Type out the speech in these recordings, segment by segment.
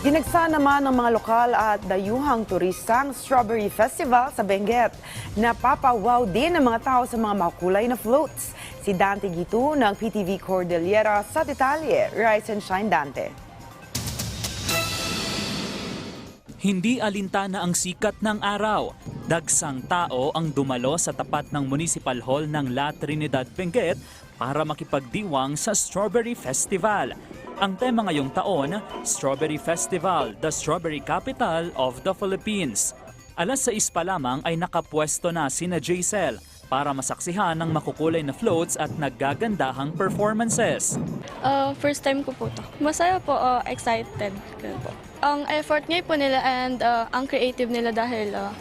Dinagsa naman ng mga lokal at dayuhang turistang Strawberry Festival sa Benguet. Napapawaw din ang mga tao sa mga makulay na floats. Si Dante Gitu ng PTV Cordillera sa detalye. Rise and shine Dante. Hindi alintana ang sikat ng araw. Dagsang tao ang dumalo sa tapat ng Municipal Hall ng La Trinidad Benguet para makipagdiwang sa Strawberry Festival. Ang tema ngayong taon, Strawberry Festival, the Strawberry Capital of the Philippines. Alas 6 pa lamang ay nakapwesto na sina Jaisel para masaksihan ng makukulay na floats at naggagandahang performances. Uh, first time ko po to. Masaya po, uh, excited. Ganun. Ang effort ngayon po nila and uh, ang creative nila dahil uh,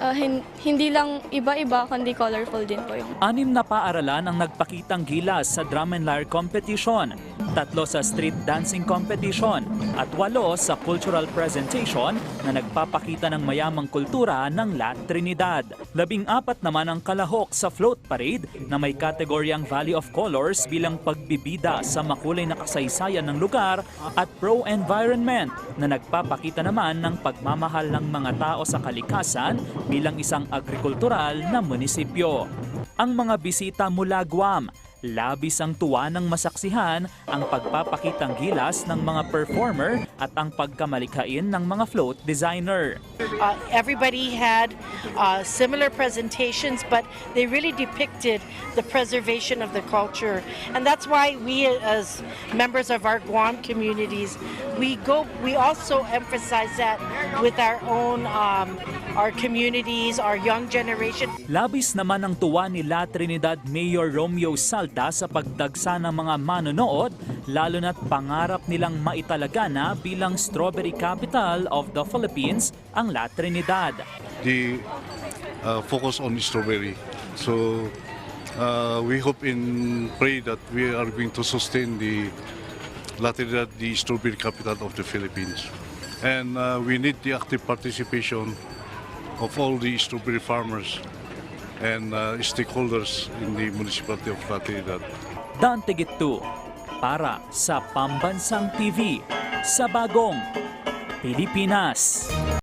uh, hin- hindi lang iba-iba kundi colorful din po yung Anim na paaralan ang nagpakitang gilas sa drum and lyre competition, tatlo sa street dancing competition, at walo sa cultural presentation na nagpapakita ng mayamang kultura ng La Trinidad. Labing apat naman ang kalahok sa float parade na may kategoryang Valley of Colors bilang pagbibida sa makulay na kasaysayan ng lugar at pro-environment na nagpapakita naman ng pagmamahal ng mga tao sa kalikasan bilang isang agrikultural na munisipyo. Ang mga bisita mula Guam, labis ang tuwa ng masaksihan ang pagpapakitang gilas ng mga performer at ang pagkamalikhain ng mga float designer. Uh, everybody had uh, similar presentations, but they really depicted the preservation of the culture, and that's why we, as members of our Guam communities, we go. We also emphasize that with our own, um, our communities, our young generation. Labis naman ang tuwa ni La Trinidad Mayor Romeo Salta sa pagdagsa ng mga manonood, lalo na't pangarap nilang maitalaga na bilang strawberry capital of the Philippines ang La Trinidad. the uh, focus on strawberry. So uh, we hope and pray that we are going to sustain the Latinidad, the strawberry capital of the Philippines. And uh, we need the active participation of all the strawberry farmers and uh, stakeholders in the municipality of Latinidad. Dante Gitu para sa Pambansang TV sa Bagong Pilipinas.